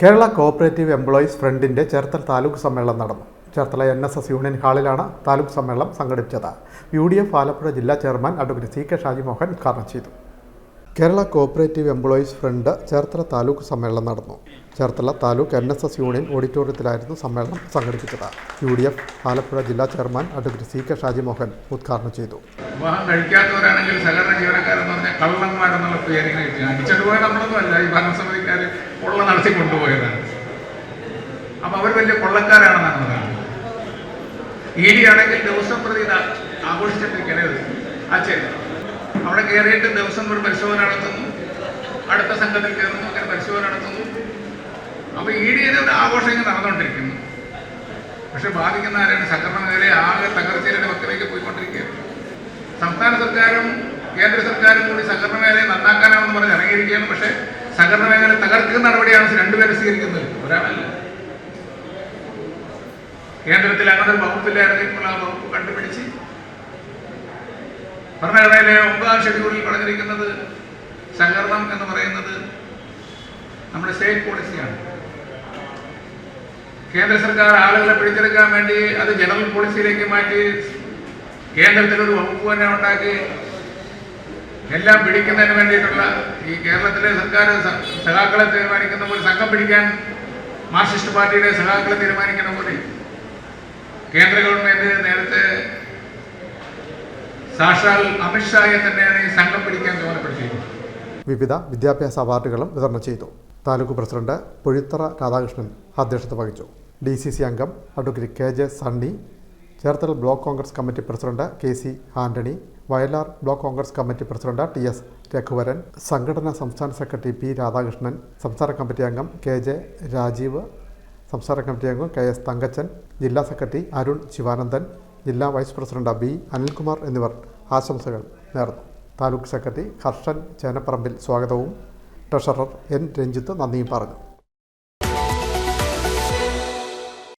Kerala cooperative employees ഫ്രണ്ടിന്റെ ചേർത്തല താലൂക്ക് സമ്മേളനം നടന്നു. Cherthala N S S union ഹാളിലാണ് taluk സമ്മേളനം സംഘടിപ്പിച്ചത്. യു ഡി എഫ് ആലപ്പുഴ ജില്ലാ chairman advocate C K Shajimohan ഉദ്ഘാടനം ചെയ്തു. Kerala cooperative employees front Cherthala taluk സമ്മേളനം നടന്നു. Cherthala taluk N S S union ഓഡിറ്റോറിയത്തിലായിരുന്നു സമ്മേളനം സംഘടിപ്പിച്ചത്. യു ഡി എഫ് ആലപ്പുഴ ജില്ലാ chairman advocate C K Shajimohan ഉദ്ഘാടനം ചെയ്തു. വിവാഹം കൊള്ള കൊണ്ടുപോയതാണ്. അവർ ആഘോഷിച്ചിട്ടിരിക്കണത് അച്ഛൻ അവിടെ കയറിയിട്ട് ദിവസം ഒരു പരിശോധന നടത്തുന്നു. അടുത്ത സംഘത്തിൽ കയറുന്നു അങ്ങനെ പരിശോധന നടത്തുന്നു. അപ്പൊ ഈ രീതിയിൽ ഒരു ആഘോഷം ഇങ്ങനെ നടന്നുകൊണ്ടിരിക്കുന്നു. പക്ഷെ ബാധിക്കുന്ന ആരാണ്? സംഘടന മേഖലയെ ആകെ തകർച്ചയുടെ വക്കിലേക്ക് പോയിക്കൊണ്ടിരിക്കുകയാണ്. സംസ്ഥാന സർക്കാരും കേന്ദ്ര സർക്കാരും കൂടി സംഘടന മേഖലയെ നന്നാക്കാനാണെന്ന് പറഞ്ഞ് ഇറങ്ങിയിരിക്കുകയാണ്. പക്ഷേ സംഘടന മേഖല തകർക്കുന്ന നടപടിയാണ് രണ്ടുപേരും സ്വീകരിക്കുന്നത്. ഒരാളല്ല. കേന്ദ്രത്തിൽ അങ്ങനെ ഒരു വകുപ്പില്ലായിരുന്നു ഇപ്പോൾ ആ വകുപ്പ് കണ്ടുപിടിച്ച് ഭരണഘടനയിലെ ഒമ്പതാം ഷെഡ്യൂളിൽ പറഞ്ഞിരിക്കുന്നത് സഹകരണം എന്ന് പറയുന്നത് നമ്മുടെ സ്റ്റേറ്റ് പോളിസിയാണ് കേന്ദ്ര സർക്കാർ ആളുകളെ പിടിച്ചെടുക്കാൻ വേണ്ടി അത് ജനറൽ പോളിസിയിലേക്ക് മാറ്റി കേന്ദ്രത്തിലൊരു വകുപ്പ് തന്നെ ഉണ്ടാക്കി എല്ലാം പിടിക്കുന്നതിന് വേണ്ടിയിട്ടുള്ള ഈ കേരളത്തിലെ സർക്കാർ സഖാക്കളെ തീരുമാനിക്കുന്ന പോലെ സംഘം പിടിക്കാൻ മാർക്സിസ്റ്റ് പാർട്ടിയുടെ സഖാക്കളെ തീരുമാനിക്കുന്ന പോലെ കേന്ദ്ര ഗവൺമെന്റ് സാക്ഷാൽ അമിത്ഷായെ തന്നെയാണ് ഈ സംഘം പിടിക്കാൻ ചുമതലപ്പെടുത്തിയത് വിവിധ വിദ്യാഭ്യാസ അവാർഡുകളും വിതരണം ചെയ്തു. താലൂക്ക് പ്രസിഡന്റ് പൊഴിത്തറ രാധാകൃഷ്ണൻ അധ്യക്ഷത വഹിച്ചു. ഡി സി സി അംഗം advocate K J Sunny Cherthala block Congress committee president K C Antony Vayalar block Congress committee president T S Raghuvaran സംഘടനാ സംസ്ഥാന സെക്രട്ടറി പി രാധാകൃഷ്ണൻ സംസ്ഥാന കമ്മിറ്റി അംഗം കെ ജെ രാജീവ് സംസ്ഥാന കമ്മിറ്റി അംഗം കെ എസ് തങ്കച്ചൻ ജില്ലാ secretary Arun Sivanandan ജില്ലാ vice president B Anilkumar എന്നിവർ ആശംസകൾ നേർന്നു. താലൂക്ക് സെക്രട്ടറി ഹർഷൻ ചേനപ്പറമ്പിൽ സ്വാഗതവും ട്രഷറർ എൻ രഞ്ജിത്ത് നന്ദിയും പറഞ്ഞു.